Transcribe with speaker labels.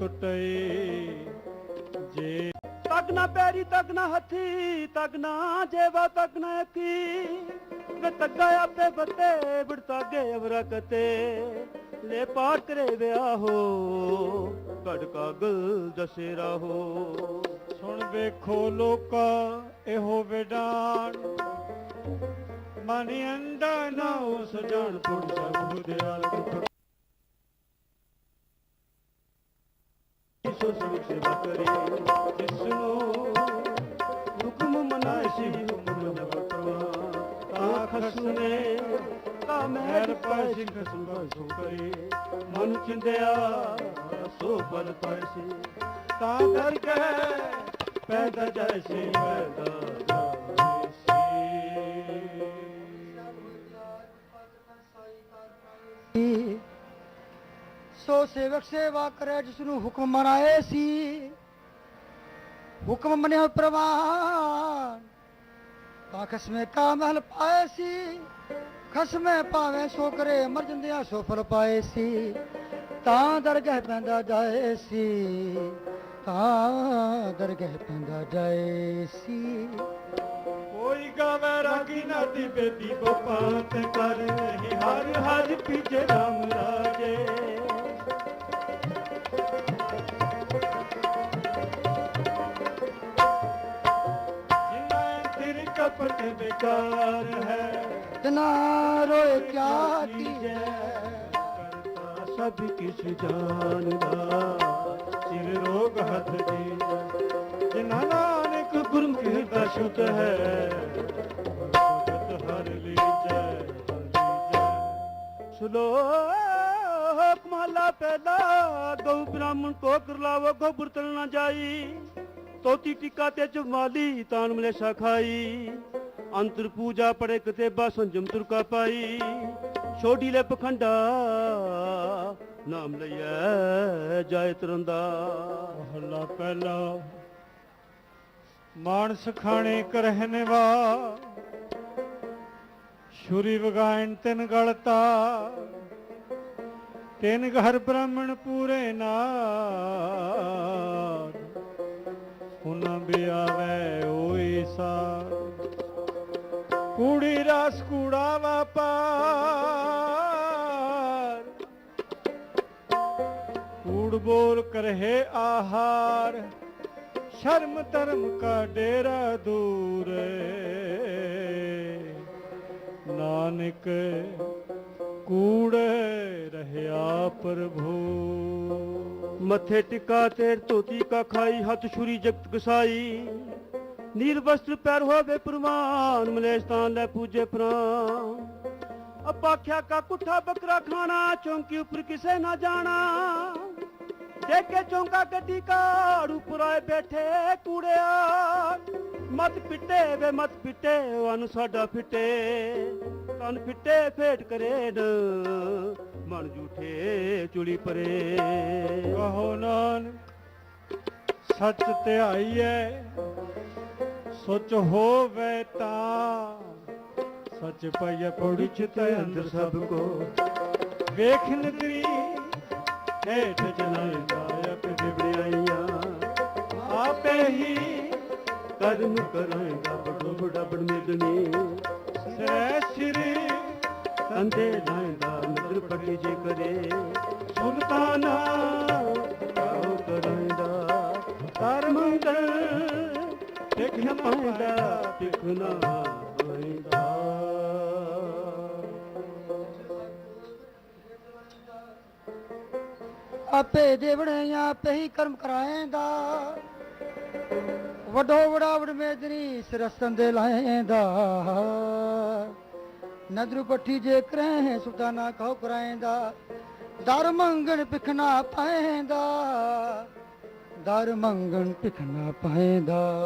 Speaker 1: ਟੁੱਟਈ ਜੇ
Speaker 2: ਤੱਕ ਨਾ ਪੈਰੀ ਤੱਕ ਨਾ ਹੱਥੀ ਤੱਕ ਨਾ ਜੇਵਾ ਤੱਕ ਨਾ ਅੱਖੀ। ਵੇ ਤੱਗਾ ਆਪੇ ਬੱਤੇ ਬਿੜਤਾ ਗੇ ਅਵਰਕਤੇ ਲੈ ਪਾਟ ਕਰੇ ਵਿਆਹੋ ਕੜ ਕਾਗਲ ਦਸੇਰਾ ਹੋ।
Speaker 1: ਸੁਣ ਵੇਖੋ ਲੋਕਾ ਇਹੋ ਵਿਡਾਨ ਮਨ ਅੰਡਾ ਨਾ ਉਸ ਜਾਣ ਪੁਰ ਸਭ ਦਿਆਲ
Speaker 2: ਸੋ ਸਭ ਸੇਵਾ ਕਰੇ ਜਿਸ ਨੂੰ ਹੁਕਮ ਮਨਾਏ ਸੀ ਹੁਕਮ ਨਾ ਬਰਤਵਾ ਆਖਸ ਨੇ ਮਹਿਰ ਪਾਏ ਸੀ ਖਸਮ ਸੋ ਕਰੇ ਮਨ ਚਿੰਦਿਆ ਸੋ ਬਲ ਪਾਏ ਸੀ ਤਾਂ ਦਰ ਪੈਦਾ ਜਾਏ ਪੈਦਾ ਸੋ
Speaker 3: ਸੇਵਕ ਸੇਵਾ ਕਰੇ ਜਿਸ ਨੂੰ ਹੁਕਮ ਮਨਾਏ ਸੀ। ਹੁਕਮ ਮੰਨਿਆ ਪ੍ਰਵਾਨ। ਤਾਂ ਖਸਮੇ ਕਾ ਮਹਿਲ ਪਾਏ ਸੀ। ਖਸਮੇ ਪਾਵੇਂ ਸੋ ਕਰੇ, ਮਰ ਜੰਦਿਆਂ ਸੋ ਫਲ ਪਾਏ ਸੀ। ਤਾਂ ਦਰਗਹਿ ਪੈਂਦਾ ਜਾਏ ਸੀ। ਤਾਂ ਦਰਗਹਿ ਪੈਂਦਾ ਜਾਏ ਸੀ।
Speaker 1: ਕੋਈ ਗਾਵੇ ਰਾਗੀ ਨਾ ਬੇਦੀ
Speaker 2: ਗੋਪਾਤ ਕਰ, ਹਰ ਹਰ ਪੀਛੇ ਰਾਮ ਰਾਜੇ।
Speaker 1: ਕਪਟ
Speaker 2: ਬੇਕਾਰ ਹੈ।
Speaker 3: ਤਿਨਾ ਰੋਏ ਕਿਆ
Speaker 2: ਕੀਜੈ ਕਰਤਾ ਸਭ ਕਿਛ ਜਾਣਦਾ ਸਿਰ ਰੋਗ ਹੱਥ ਦੀ ਜਿਨਾ ਨਾਨਕ ਗੁਰਮੁਖੀ ਦਾ ਸ਼ੁਧ ਹੈ। ਭਗਤ ਹਰ ਲੀਜੈ ਸ਼ਲੋਕ ਮਹਲਾ ਪਹਿਲਾ ਗਊ ਬ੍ਰਾਹਮਣ ਕੋ ਕਰਲਾਵੋ ਗੋਬਰ ਤਲ ਨਾ ਜਾਈ। ਤੋਤੀ ਟਿੱਕਾ ਤੇ ਜਮਾਲੀ ਤਾਨ ਮਲੇਸ਼ਾ ਖਾਈ ਅੰਤਰ ਪੂਜਾ ਪੜੇ ਕਤੇ ਬਾ ਸੰਜਮ ਤੁਰਕਾ ਪਾਈ। ਛੋਡੀ ਲੈ ਪਖੰਡਾ ਨਾਮ ਲਈਐ ਜਾਇ ਤਰੰਦਾ।
Speaker 1: ਮਹੱਲਾ ਪਹਿਲਾ। ਮਾਨਸ ਖਾਣੇ ਕਰਹਿਨ ਵਾ ਸ਼ੁਰੀ ਤਿਨ ਗਲਤਾ ਤਿਨ ਘਰ ਬ੍ਰਾਹਮਣ ਪੂਰੇ ਨਾ ਉਹਨਾਂ ਬਿਆਵੇ ਓਈ ਸਾਰ। ਕੂੜੀ ਰਸ ਕੂੜਾ ਵਪਾਰ। ਕੂੜ ਬੋਲ ਕਰਹਿ ਆਹਾਰ। ਸ਼ਰਮ ਧਰਮ ਕਾ ਡੇਰਾ ਦੂਰ। ਨਾਨਕ ਕੂੜ ਰਹਿਆ ਪ੍ਰਭੂ।
Speaker 2: ਮੱਥੇ ਟਿੱਕਾ ਤੇਰ ਧੋਤੀ ਕਾ ਖਾਈ ਹੱਥ ਛੁਰੀ ਜਗਤ ਕਸਾਈ। ਨੀਲ ਵਸਤਰ ਪੈਰ ਹੋਵੇ ਪ੍ਰਵਾਨ ਮਲੇਸਤਾਨ ਲੈ ਪੂਜੇ ਪ੍ਰਾਨ ਅਪਾਖਿਆ ਕਾ ਕੁੱਠਾ ਬੱਕਰਾ ਖਾਣਾ, ਚੌਂਕੀ ਉੱਪਰ ਕਿਸੇ ਨਾ ਜਾਣਾ। ਦੇਖੇ ਚੌਂਕਾ ਗੱਡੀ ਕਾੜ, ਉੱਪਰ ਆਏ ਬੈਠੇ ਕੂੜਿਆ। ਮਤ ਪਿੱਟੇ ਵੇ, ਮਤ ਪਿੱਟੇ ਵਨ ਸਾਡਾ ਫਿੱਟੇ। ਤਨ ਫਿੱਟੇ, ਫੇਟ ਕਰੇ ਨ ਮਨ ਝੂਠੇ ਚੁਲੀ ਪਰੇ।
Speaker 1: ਕਹੋ ਨਾਨਕ ਸੱਚ ਧਿਆਈਐ ਸੋਚ ਹੋਵੇ ਤਾਂ ਸੱਚ ਪਈਐ ਪੌੜੀ
Speaker 2: ਚਿਤ ਅੰਦਰ ਸਭ ਕੋ।
Speaker 1: ਵੇਖ ਨਦਰੀ
Speaker 2: ਹੇਠ ਚਲਾਇਦਾ ਅਕ ਦਿਵੜਾਈਆਂ ਆਪੇ ਹੀ ਕਰਮ ਕਰਾਂਗਾ ਬੜੋ ਬੜਾ ਬੜ ਮੇਦਨੀ
Speaker 1: ਸ੍ਰੈ ਸ੍ਰੀ
Speaker 2: ਕੰਦੇ ਲਾਇਦਾ ਪੱਟੀ ਜੇ ਕਰੇ। ਸੁਲਤਾਨਾ ਕਾਉ ਕਰਾਂਦਾ ਕਰ ਮੰਗਲ ਦੇਖ ਨਾ ਪਾਉਂਦਾ ਪਿਖ ਨਾ ਪਾਉਂਦਾ
Speaker 3: ਆਪੇ ਦੇਵੜੇ ਆਪੇ ਹੀ ਕਰਮ ਕਰਾਏਂਦਾ। ਵੱਡੋ ਵਡਾ ਵਡ ਮੇਦਰੀ ਸਿਰਸਤਨ ਦੇ ਲਾਏਂਦਾ। ਨਦਰੂ ਪੱਠੀ ਜੇ ਕਰੇ ਸੁਲਤਾਨਾ ਕਹੋ ਕਰਾਏਂਦਾ। ਦਰ ਮੰਗਣ ਪਿਖਣਾ ਪਾਏਂਦਾ। ਦਰ ਮੰਗਣ ਪਿਖਣਾ ਪਾਏਂਦਾ।